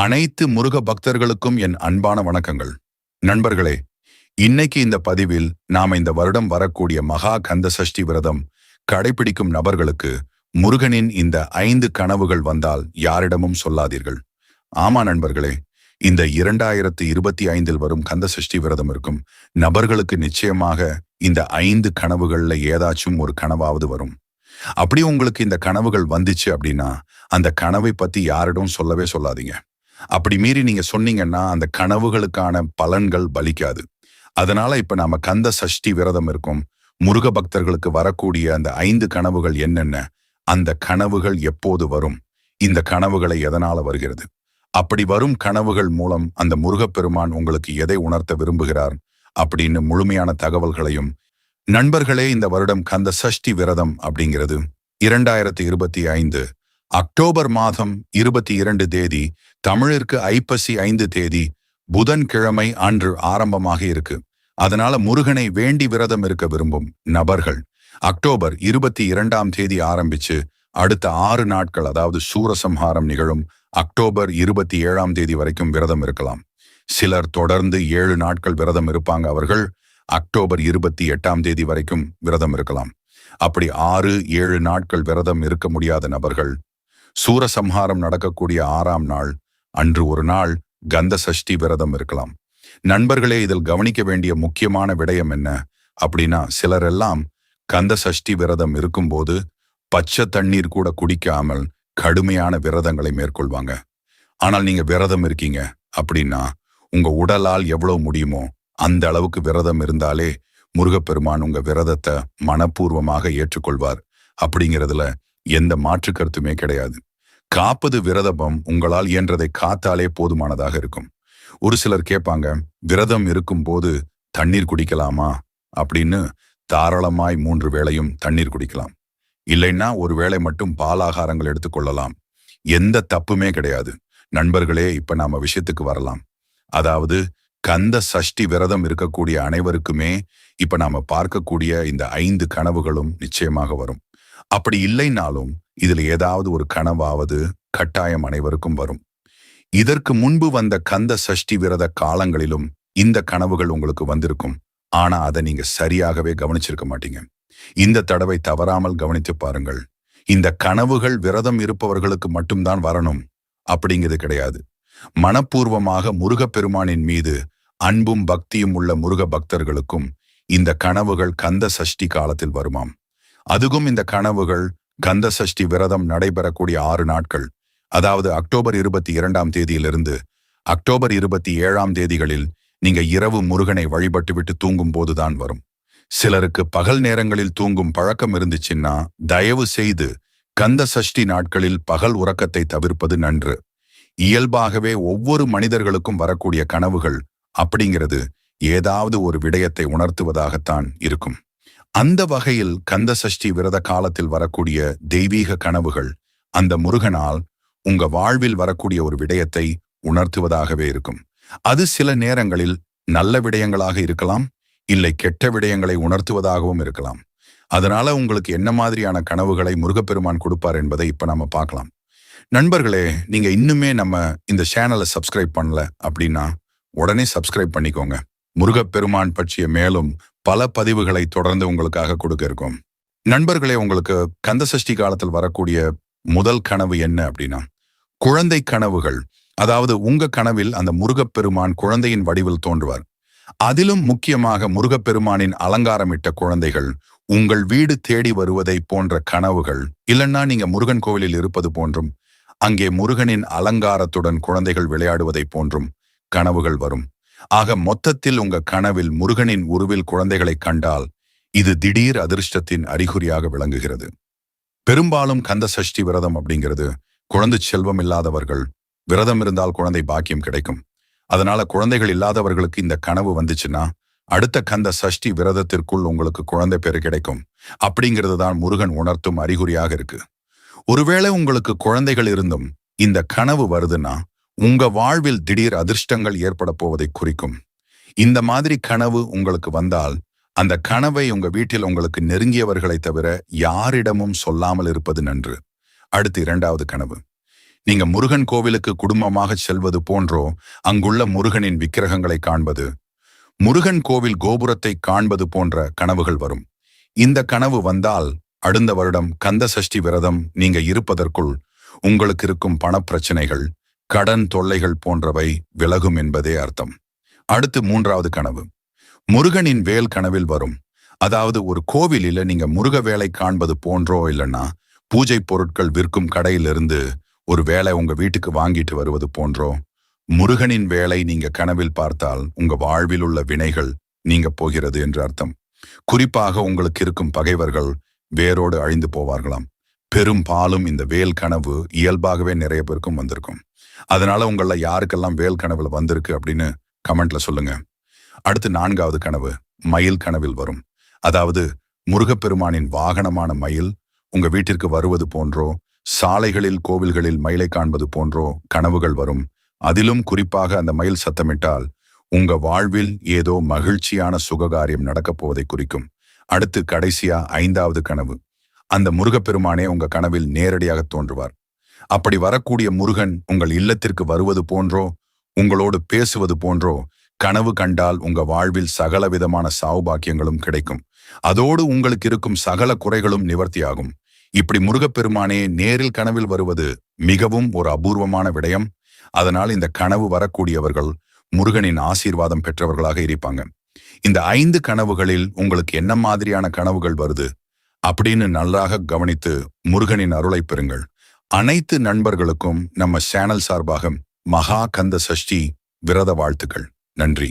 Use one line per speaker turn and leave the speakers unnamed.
அனைத்து முருக பக்தர்களுக்கும் என் அன்பான வணக்கங்கள். நண்பர்களே இன்னைக்கு இந்த பதிவில் நாம இந்த வருடம் வரக்கூடிய மகா கந்த சஷ்டி விரதம் கடைபிடிக்கும் நபர்களுக்கு முருகனின் இந்த ஐந்து கனவுகள் வந்தால் யாரிடமும் சொல்லாதீர்கள். ஆமா நண்பர்களே இந்த இரண்டாயிரத்து இருபத்தி ஐந்தில் வரும் கந்த சஷ்டி விரதம் இருக்கும் நபர்களுக்கு நிச்சயமாக இந்த ஐந்து கனவுகள்ல ஏதாச்சும் ஒரு கனவாவது வரும். அப்படி உங்களுக்கு இந்த கனவுகள் வந்துச்சு அப்படின்னா அந்த கனவை பத்தி யாரிடம் சொல்லவே சொல்லாதீங்க. அப்படி மீறி நீங்க சொன்னீங்கன்னா அந்த கனவுகளுக்கான பலன்கள் பலிக்காது. அதனால இப்ப நாம கந்த சஷ்டி விரதம் இருக்கும். முருக பக்தர்களுக்கு வரக்கூடிய அந்த ஐந்து கனவுகள் என்னென்ன? அந்த கனவுகள் எப்போது வரும்? இந்த கனவுகளை எதனால வருகிறது? அப்படி வரும் கனவுகள் மூலம் அந்த முருகப்பெருமான் உங்களுக்கு எதை உணர்த்த விரும்புகிறார்? அப்படின்னு முழுமையான தகவல்களையும் நண்பர்களே இந்த வருடம் கந்த சஷ்டி விரதம் அப்படிங்கிறது இரண்டாயிரத்தி இருபத்தி ஐந்து அக்டோபர் மாதம் இருபத்தி இரண்டு தேதி தமிழிற்கு ஐப்பசி ஐந்து தேதி புதன்கிழமை அன்று ஆரம்பமாக இருக்கு. அதனால முருகனை வேண்டி விரதம் இருக்க விரும்பும் நபர்கள். அக்டோபர் இருபத்தி இரண்டாம் தேதி ஆரம்பிச்சு அடுத்த ஆறு நாட்கள் அதாவது சூரசம்ஹாரம் நிகழும் அக்டோபர் இருபத்தி ஏழாம் தேதி வரைக்கும் விரதம் இருக்கலாம். சிலர் தொடர்ந்து ஏழு நாட்கள் விரதம் இருப்பாங்க அவர்கள் அக்டோபர் இருபத்தி எட்டாம் தேதி வரைக்கும் விரதம் இருக்கலாம். அப்படி ஆறு ஏழு நாட்கள் விரதம் இருக்க முடியாத நபர்கள் சூரசம்ஹாரம் நடக்கக்கூடிய ஆறாம் நாள். அன்று ஒரு நாள் கந்த சஷ்டி விரதம் இருக்கலாம். நண்பர்களே இதில் கவனிக்க வேண்டிய முக்கியமான விடயம் என்ன? அப்படின்னா சிலரெல்லாம் கந்த சஷ்டி விரதம் இருக்கும்போது பச்சை தண்ணீர் கூட குடிக்காமல் கடுமையான விரதங்களை மேற்கொள்வாங்க. ஆனால் நீங்க விரதம் இருக்கீங்க அப்படின்னா உங்க உடலால் எவ்வளவு முடியுமோ அந்த அளவுக்கு விரதம் இருந்தாலே முருகப்பெருமான் உங்க விரதத்தை மனப்பூர்வமாக ஏற்றுக்கொள்வார். அப்படிங்கிறதுல எந்த மாற்று கருத்துமே கிடையாது. காப்பது விரதம் உங்களால் இயன்றதை காத்தாலே போதுமானதாக இருக்கும். ஒரு சிலர் கேட்பாங்க விரதம் இருக்கும் போது தண்ணீர் குடிக்கலாமா? அப்படின்னு தாராளமாய் மூன்று வேளையும் தண்ணீர் குடிக்கலாம். இல்லைன்னா ஒரு வேளை மட்டும் பாலாகாரங்கள் எடுத்துக்கொள்ளலாம் எந்த தப்புமே கிடையாது. நண்பர்களே இப்ப நாம விஷயத்துக்கு வரலாம். அதாவது கந்த சஷ்டி விரதம் இருக்கக்கூடிய அனைவருக்குமே இப்ப நாம பார்க்கக்கூடிய இந்த ஐந்து கனவுகளும் நிச்சயமாக வரும். அப்படி இல்லைனாலும் இதுல ஏதாவது ஒரு கனவாவது கட்டாயம் அனைவருக்கும் வரும். இதற்கு முன்பு வந்த கந்த சஷ்டி விரத காலங்களிலும் இந்த கனவுகள் உங்களுக்கு வந்திருக்கும். ஆனா அதை நீங்க சரியாகவே கவனிச்சிருக்க மாட்டீங்க. இந்த தடவை தவறாமல் கவனித்து பாருங்கள். இந்த கனவுகள் விரதம் இருப்பவர்களுக்கு மட்டும்தான் வரணும். அப்படிங்கிறது கிடையாது. மனப்பூர்வமாக முருகப்பெருமானின் மீது அன்பும் பக்தியும் உள்ள முருக பக்தர்களுக்கும் இந்த கனவுகள் கந்த சஷ்டி காலத்தில் வருமாம். அதுவும் இந்த கனவுகள் கந்த சஷ்டி விரதம் நடைபெறக்கூடிய ஆறு நாட்கள். அதாவது அக்டோபர் இருபத்தி இரண்டாம் தேதியிலிருந்து அக்டோபர் இருபத்தி ஏழாம் தேதிகளில் நீங்க இரவு முருகனை வழிபட்டுவிட்டு தூங்கும் போதுதான் வரும். சிலருக்கு பகல் நேரங்களில் தூங்கும் பழக்கம் இருந்துச்சுன்னா தயவு செய்து கந்த சஷ்டி நாட்களில் பகல் உறக்கத்தை தவிர்ப்பது நன்று. இயல்பாகவே ஒவ்வொரு மனிதர்களுக்கும் வரக்கூடிய கனவுகள் அப்படிங்கிறது ஏதாவது ஒரு விடயத்தை உணர்த்துவதாகத்தான் இருக்கும். அந்த வகையில் கந்த சஷ்டி விரத காலத்தில் வரக்கூடிய தெய்வீக கனவுகள் அந்த முருகனால் உங்க வாழ்வில் வரக்கூடிய ஒரு விடயத்தை உணர்த்துவதாகவே இருக்கும். அது சில நேரங்களில் நல்ல விடயங்களாக இருக்கலாம் இல்லை கெட்ட விடயங்களை உணர்த்துவதாகவும் இருக்கலாம். அதனால உங்களுக்கு என்ன மாதிரியான கனவுகளை முருகப்பெருமான் கொடுப்பார் என்பதை இப்ப நாம பார்க்கலாம். நண்பர்களே நீங்க இன்னுமே நம்ம இந்த சேனலை சப்ஸ்கிரைப் பண்ணல அப்படின்னா உடனே சப்ஸ்கிரைப் பண்ணிக்கோங்க. முருகப்பெருமான் பற்றிய மேலும் பல பதிவுகளை தொடர்ந்து உங்களுக்காக கொடுக்க இருக்கும். நண்பர்களே உங்களுக்கு கந்தசஷ்டி காலத்தில் வரக்கூடிய முதல் கனவு என்ன அப்படின்னா குழந்தை கனவுகள். அதாவது உங்க கனவில் அந்த முருகப்பெருமான் குழந்தையின் வடிவில் தோன்றுவார். அதிலும் முக்கியமாக முருகப்பெருமானின் அலங்காரமிட்ட குழந்தைகள் உங்கள் வீடு தேடி வருவதை போன்ற கனவுகள் இல்லைன்னா நீங்க முருகன் கோவிலில் இருப்பது போன்றும் அங்கே முருகனின் அலங்காரத்துடன் குழந்தைகள் விளையாடுவதை போன்றும் கனவுகள் வரும். ஆக மொத்தத்தில் உங்க கனவில் முருகனின் உருவில் குழந்தைகளை கண்டால் இது திடீர் அதிர்ஷ்டத்தின் அறிகுறியாக விளங்குகிறது. பெரும்பாலும் கந்த சஷ்டி விரதம் அப்படிங்கிறது குழந்தை செல்வம் இல்லாதவர்கள் விரதம் இருந்தால் குழந்தை பாக்கியம் கிடைக்கும். அதனால குழந்தைகள் இல்லாதவர்களுக்கு இந்த கனவு வந்துச்சுன்னா அடுத்த கந்த சஷ்டி விரதத்திற்குள் உங்களுக்கு குழந்தை பேர் கிடைக்கும். அப்படிங்கிறது தான் முருகன் உணர்த்தும் அறிகுறியாக இருக்கு. ஒருவேளை உங்களுக்கு குழந்தைகள் இருந்தும் இந்த கனவு வருதுன்னா உங்க வாழ்வில் திடீர் அதிர்ஷ்டங்கள் ஏற்பட போவதை குறிக்கும். இந்த மாதிரி கனவு உங்களுக்கு வந்தால் அந்த கனவை உங்க வீட்டில் உங்களுக்கு நெருங்கியவர்களை தவிர யாரிடமும் சொல்லாமல் இருப்பது நன்று. அடுத்து இரண்டாவது கனவு. நீங்க முருகன் கோவிலுக்கு குடும்பமாக செல்வது போன்றோ அங்குள்ள முருகனின் விக்கிரகங்களை காண்பது. முருகன் கோவில் கோபுரத்தை காண்பது போன்ற கனவுகள் வரும். இந்த கனவு வந்தால் அடுத்த வருடம் கந்த சஷ்டி விரதம் நீங்க இருப்பதற்குள் உங்களுக்கு இருக்கும் பணப்பிரச்சனைகள் கடன் தொல்லைகள் போன்றவை விலகும் என்பதே அர்த்தம். அடுத்து மூன்றாவது கனவு. முருகனின் வேல் கனவில் வரும். அதாவது ஒரு கோவிலில் நீங்க முருக வேலை காண்பது போன்றோ இல்லைன்னா பூஜை பொருட்கள் விற்கும் கடையிலிருந்து ஒரு வேலை உங்க வீட்டுக்கு வாங்கிட்டு வருவது போன்றோ முருகனின் வேலை நீங்க கனவில் பார்த்தால் உங்க வாழ்வில் உள்ள வினைகள் நீங்க போகிறது என்று அர்த்தம். குறிப்பாக உங்களுக்கு இருக்கும் பகைவர்கள் வேரோடு அழிந்து போவார்களாம். பெரும் பாலும் இந்த வேல் கனவு இயல்பாகவே நிறைய பேருக்கும் வந்திருக்கும். அதனால உங்கள யாருக்கெல்லாம் வேல் கனவுல வந்திருக்கு அப்படின்னு கமெண்ட்ல சொல்லுங்க. அடுத்து நான்காவது கனவு மயில் கனவில் வரும். அதாவது முருகப்பெருமானின் வாகனமான மயில் உங்க வீட்டிற்கு வருவது போன்றோ சாலைகளில் கோவில்களில் மயிலை காண்பது போன்றோ கனவுகள் வரும். அதிலும் குறிப்பாக அந்த மயில் சத்தமிட்டால் உங்க வாழ்வில் ஏதோ மகிழ்ச்சியான சுககாரியம் நடக்கப் போவதை குறிக்கும். அடுத்து கடைசியா ஐந்தாவது கனவு. அந்த முருகப்பெருமானே உங்க கனவில் நேரடியாக தோன்றுவார். அப்படி வரக்கூடிய முருகன் உங்கள் இல்லத்திற்கு வருவது போன்றோ உங்களோடு பேசுவது போன்றோ கனவு கண்டால் உங்க வாழ்வில் சகல விதமான சாவுபாக்கியங்களும் கிடைக்கும். அதோடு உங்களுக்கு இருக்கும் சகல குறைகளும் நிவர்த்தியாகும். இப்படி முருகப்பெருமானே நேரில் கனவில் வருவது மிகவும் ஒரு அபூர்வமான விடயம். அதனால் இந்த கனவு வரக்கூடியவர்கள் முருகனின் ஆசீர்வாதம் பெற்றவர்களாக இருப்பாங்க. இந்த ஐந்து கனவுகளில் உங்களுக்கு என்ன மாதிரியான கனவுகள் வருது? அப்படின்னு நன்றாக கவனித்து முருகனின் அருளை பெறுங்கள். அனைத்து நண்பர்களுக்கும் நம்ம சேனல் சார்பாக மகா கந்த சஷ்டி விரத வாழ்த்துக்கள். நன்றி.